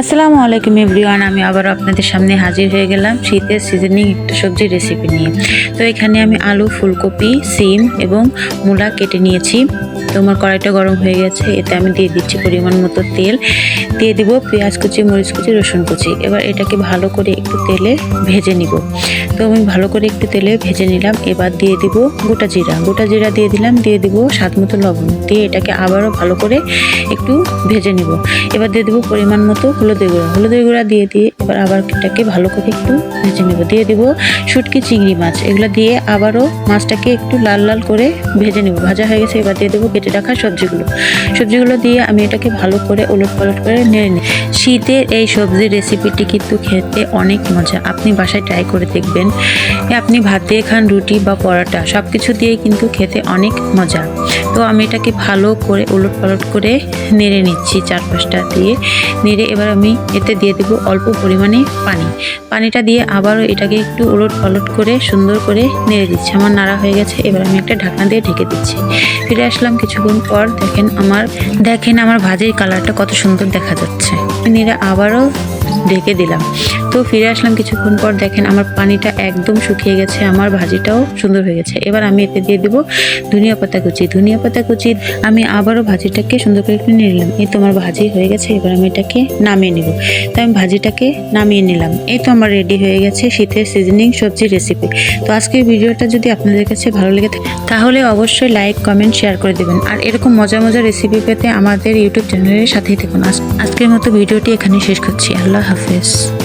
আসসালামু আলাইকুম এভরিওয়ান, আমি আবার আপনাদের সামনে হাজির হয়ে গেলাম শীতের সিজনিং একটা সবজি রেসিপি নিয়ে। তো এখানে আমি আলু, ফুলকপি, সিম এবং মূলা কেটে নিয়েছি। তোমার কড়াইটা গরম হয়ে গেছে, এতে আমি দিয়ে দিচ্ছি পরিমাণ মতো তেল। দিয়ে দিব পেঁয়াজ কুচি, মরিচ কুচি, রসুন কুচি। এবার এটাকে ভালো করে একটু তেলে ভেজে নিব। তো আমি ভালো করে একটু তেলে ভেজে নিলাম। এবার দিয়ে দিব গোটা জিরা। গোটা জিরা দিয়ে দিলাম, দিয়ে দিব স্বাদ মতো লবণ। দিয়ে এটাকে আবারও ভালো করে একটু ভেজে নিব। এবার দিয়ে দেবো পরিমাণ মতো হলুদের গুঁড়া। হলুদের গুঁড়া দিয়ে দিয়ে এবার আবার এটাকে ভালো করে একটু ভেজে নেব। দিয়ে দিব শুটকি চিংড়ি মাছ। এগুলো দিয়ে আবারও মাছটাকে একটু লাল লাল করে ভেজে নেব। ভাজা হয়ে গেছে। এবার দিয়ে দেবো কেটে রাখা সবজিগুলো। সবজিগুলো দিয়ে আমি এটাকে ভালো করে ওলট পালট করে নেড়ে নিই শীতের এই সবজির রেসিপিটি কিন্তু খেতে অনেক মজা। আপনি বাসায় ট্রাই করে দেখবেন আপনি ভাত দিয়ে খান রুটি বা পরোটা সব কিছু দিয়েই কিন্তু খেতে অনেক মজা। তো আমি এটাকে ভালো করে উলট পালট করে নেড়ে নিচ্ছি চার পাঁচটা দিয়ে। নেড়ে এবার আমি এতে দিয়ে দেবো অল্প পরিমাণে পানি। পানিটা দিয়ে আবারও এটাকে একটু উলট পালট করে সুন্দর করে নেড়ে দিচ্ছি। আমার নাড়া হয়ে গেছে, এবার আমি একটা ঢাকনা দিয়ে ঢেকে দিচ্ছি। ফিরে আসলাম কিছুক্ষণ পর, দেখেন আমার দেখেন আমার ভাজির কালারটা কত সুন্দর দেখা যাচ্ছে। নিরা আবারও ঢেকে দিলাম। তো ফিরে আসলাম কিছুক্ষণ পর। দেখেন আমার পানিটা একদম শুকিয়ে গেছে, আমার ভাজিটাও সুন্দর হয়ে গেছে। এবার আমি এতে দিয়ে দেবো ধনিয়া পাতা কুচি। ধনিয়া পাতা কুচি আমি আবারও ভাজিটাকে সুন্দর করে একটু নিয়ে নিলাম। এই তো আমার ভাজি হয়ে গেছে, এবার আমি এটাকে নামিয়ে নেব। তো আমি ভাজিটাকে নামিয়ে নিলাম। এই তো আমার রেডি হয়ে গেছে শীতের সিজনিং সবজি রেসিপি তো আজকের ভিডিওটা যদি আপনাদের কাছে ভালো লেগে থাকে, তাহলে অবশ্যই লাইক কমেন্ট শেয়ার করে দেবেন। আর এরকম মজা মজা রেসিপি পেতে আমাদের ইউটিউব চ্যানেলের সাথেই থাকুন। আজ- আজকের মতো ভিডিওটি এখানে শেষ করছি। আল্লাহ হাফেজ।